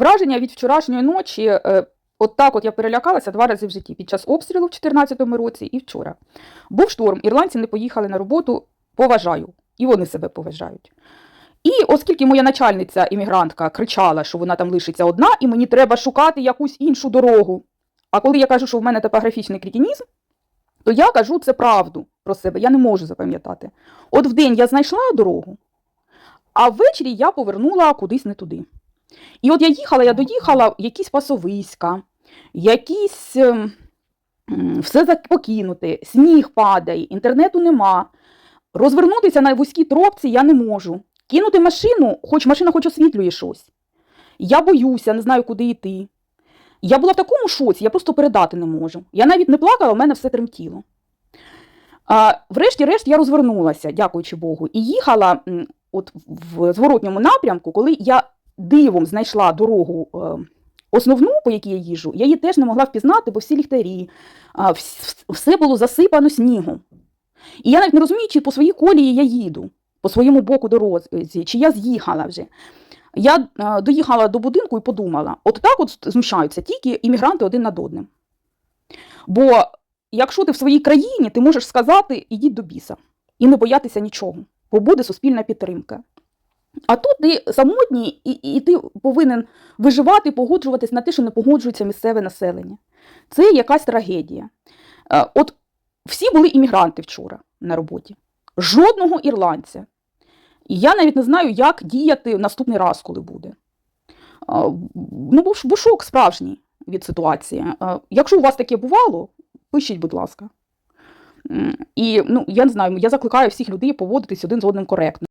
Враження від вчорашньої ночі, е, от так от я перелякалася два рази в житті під час обстрілу в 2014 році і вчора. Був шторм, ірландці не поїхали на роботу, поважаю, і вони себе поважають. І оскільки моя начальниця іммігрантка кричала, що вона там лишиться одна, і мені треба шукати якусь іншу дорогу. А коли я кажу, що в мене топографічний кретинізм, то я кажу це правду про себе, я не можу запам'ятати. От вдень я знайшла дорогу, а ввечері я повернула кудись не туди. І от я їхала, я доїхала, якісь пасовиська, якісь ем, все покинуте, сніг падає, інтернету нема. Розвернутися на вузькій тропці я не можу. Кинути машину, хоч машина хоч освітлює щось. Я боюся, не знаю, куди йти. Я була в такому шоці, я просто передати не можу. Я навіть не плакала, у мене все тремтіло. Врешті-решт я розвернулася, дякуючи Богу, і їхала от в зворотньому напрямку, коли я дивом знайшла дорогу е, основну, по якій я їжу, я її теж не могла впізнати, бо всі ліхтарі, все було засипано снігом. І я навіть не розумію, чи по своїй колії я їду, по своєму боку дорозі, чи я з'їхала вже. Я е, доїхала до будинку і подумала: от так от знущаються тільки іммігранти один над одним. Бо якщо ти в своїй країні, ти можеш сказати ідіть до біса і не боятися нічого, бо буде суспільна підтримка. А тут ти самотній, і, і ти повинен виживати, погоджуватись на те, що не погоджується місцеве населення. Це якась трагедія. Е, От всі були іммігранти вчора на роботі, жодного ірландця. І я навіть не знаю, як діяти наступний раз, коли буде. А, Ну, ш- бо шок справжній від ситуації. Якщо у вас таке бувало, пишіть, будь ласка. І ну, я не знаю, я закликаю всіх людей поводитись один з одним коректно.